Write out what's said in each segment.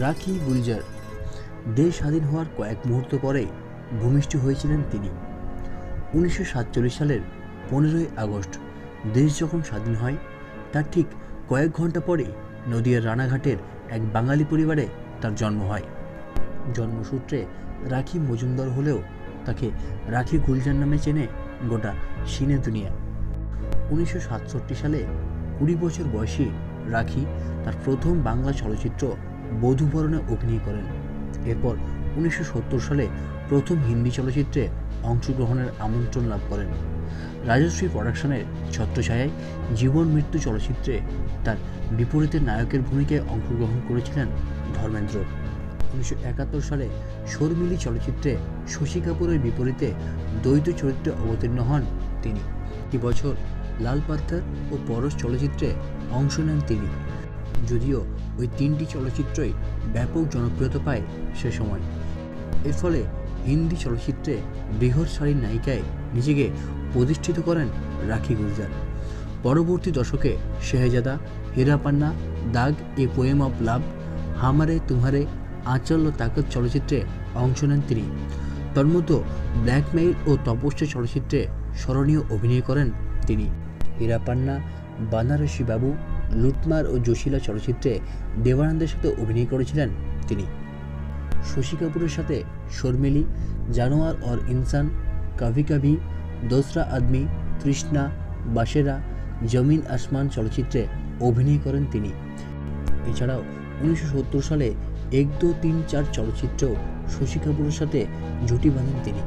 রাখি গুলজার। দেশ স্বাধীন হওয়ার কয়েক মুহূর্ত পরে ভূমিষ্ঠ হয়েছিলেন তিনি। উনিশশো সাতচল্লিশ সালের পনেরোই আগস্ট, দেশ যখন স্বাধীন হয়, তার ঠিক কয়েক ঘণ্টা পরে নদিয়ার রানাঘাটের এক বাঙালি পরিবারে তার জন্ম হয়। জন্মসূত্রে রাখি মজুমদার হলেও তাকে রাখি গুলজার নামে চেনে গোটা সিনে দুনিয়া। উনিশশো সাতষট্টি সালে কুড়ি বছর বয়সী রাখি তার প্রথম বাংলা চলচ্চিত্র বধূবরণে অভিনয় করেন। এরপর উনিশশো সত্তর সালে প্রথম হিন্দি চলচ্চিত্রে অংশগ্রহণের আমন্ত্রণ লাভ করেন। রাজশ্রী প্রোডাকশনের ছত্রছায়ায় জীবন মৃত্যু চলচ্চিত্রে তার বিপরীতে নায়কের ভূমিকায় অংশগ্রহণ করেছিলেন ধর্মেন্দ্র। উনিশশো একাত্তর সালে শর্মিলি চলচ্চিত্রে শশী কাপুরের বিপরীতে দ্বৈত চরিত্রে অবতীর্ণ হন তিনি। একই বছর লাল পাত্থার ও পরশ চলচ্চিত্রে অংশ নেন তিনি। যদিও ওই তিনটি চলচ্চিত্রই ব্যাপক জনপ্রিয়তা পায় সে সময়। এর ফলে হিন্দি চলচ্চিত্রে বৃহৎ সারির নায়িকায় নিজেকে প্রতিষ্ঠিত করেন রাখি গুলজার পরবর্তী দশকে শেহজাদা হীরাপান্না দাগ এ পোয়েম অফ লাভ, হামারে তুমারে, আঁচল ও তাকত চলচ্চিত্রে অংশ নেন তিনি। তন্মতো ব্ল্যাকমেইল ও তপস্যা চলচ্চিত্রে স্মরণীয় অভিনয় করেন তিনি। হীরাপান্না বানারসি বাবু লুটমার ও জোশিলা চলচ্চিত্রে দেবানন্দের সাথে অভিনয় করেছিলেন তিনি। শশী কাপুরের সাথে শর্মিলি, জানোয়ার অর ইনসান, কভি কভি, দোসরা আদমি, তৃষ্ণা, বাসেরা, জমিন আসমান চলচ্চিত্রে অভিনয় করেন তিনি। এছাড়াও উনিশশো সত্তর সালে এক, দু, তিন, চার চলচ্চিত্রেও শশী কাপুরের সাথে জুটি বাঁধেন তিনি।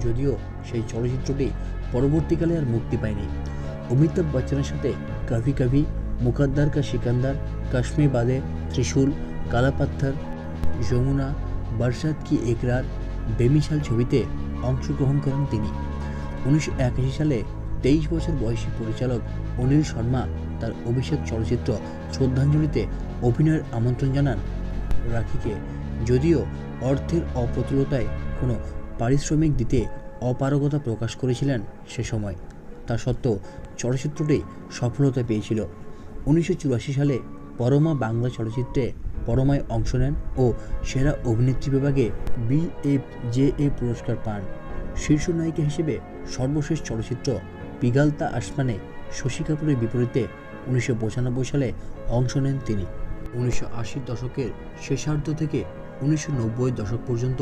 যদিও সেই চলচ্চিত্রটি পরবর্তীকালে আর মুক্তি পায়নি। অমিতাভ বচ্চনের সাথে কভি কভি মুকদ্দার কা সিকান্দার কাশ্মীর বাদে ত্রিশূল কালা পাত্থর যমুনা বরসাত কি একরার বেমিশাল ছবিতে অংশগ্রহণ করেন তিনি উনিশশো একাশি সালে তেইশ বছর বয়সী পরিচালক অনিল শর্মা তার অভিষেক চলচ্চিত্র শ্রদ্ধাঞ্জলিতে অভিনয়ের আমন্ত্রণ জানান রাখিকে। যদিও অর্থের অপ্রতুলতায় কোনো পারিশ্রমিক দিতে অপারগতা প্রকাশ করেছিলেন সে সময়। তা সত্ত্বেও চলচ্চিত্রটি সফলতা পেয়েছিল। উনিশশো চুরাশি সালে পরমা বাংলা চলচ্চিত্রে পরমায় অংশ নেন ও সেরা অভিনেত্রী বিভাগে বি এফ জে এ পুরস্কার পান। শীর্ষ নায়িকা হিসেবে সর্বশেষ চলচ্চিত্র পিগালতা আসমানে শশী কাপুরের বিপরীতে উনিশশো পঁচানব্বই সালে অংশ নেন তিনি। উনিশশো দশকের শেষার্ধ থেকে উনিশশো নব্বই দশক পর্যন্ত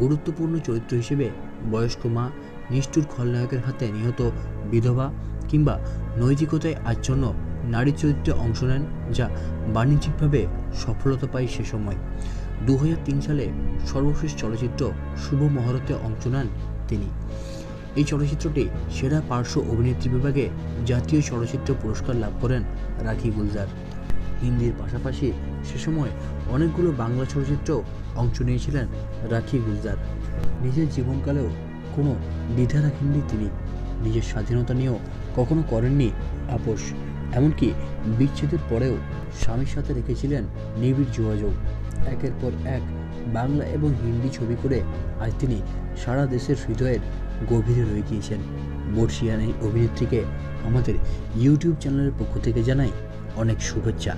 গুরুত্বপূর্ণ চরিত্র হিসেবে বয়স্ক মা নিষ্ঠুর খলনায়কের হাতে নিহত বিধবা কিংবা নৈতিকতায় আচ্ছন্ন নারী চরিত্রে অংশ নেন যা বাণিজ্যিকভাবে সফলতা পায় সে সময়। দু হাজার তিন সালে সর্বশেষ চলচ্চিত্র শুভ মহরতে অংশ নেন তিনি। এই চলচ্চিত্রটি সেরা পার্শ্ব অভিনেত্রী বিভাগে জাতীয় চলচ্চিত্র পুরস্কার লাভ করেন রাখি গুলজার। হিন্দির পাশাপাশি সে সময় অনেকগুলো বাংলা চলচ্চিত্রেও অংশ নিয়েছিলেন রাখি গুলজার। নিজের জীবনকালেও কোনো দ্বিধা রাখেননি তিনি। নিজের স্বাধীনতা নিয়েও কখনো করেননি আপোষ। এমনকি বিচ্ছেদের পরেও স্বামীর সাথে রেখেছিলেন নিবিড় যোগাযোগ। একের পর এক বাংলা এবং হিন্দি ছবি করে আজ তিনি সারা দেশের হৃদয়ের গভীরে রয়ে গিয়েছেন। বর্ষিয়ান এই অভিনেত্রীকে আমাদের ইউটিউব চ্যানেলের পক্ষ থেকে জানাই অনেক শুভেচ্ছা।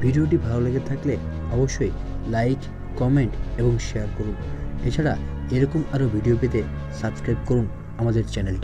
ভিডিওটি ভালো লেগে থাকলে অবশ্যই লাইক, কমেন্ট এবং শেয়ার করুন। এছাড়া এরকম আরও ভিডিও পেতে সাবস্ক্রাইব করুন আমাদের চ্যানেলটি।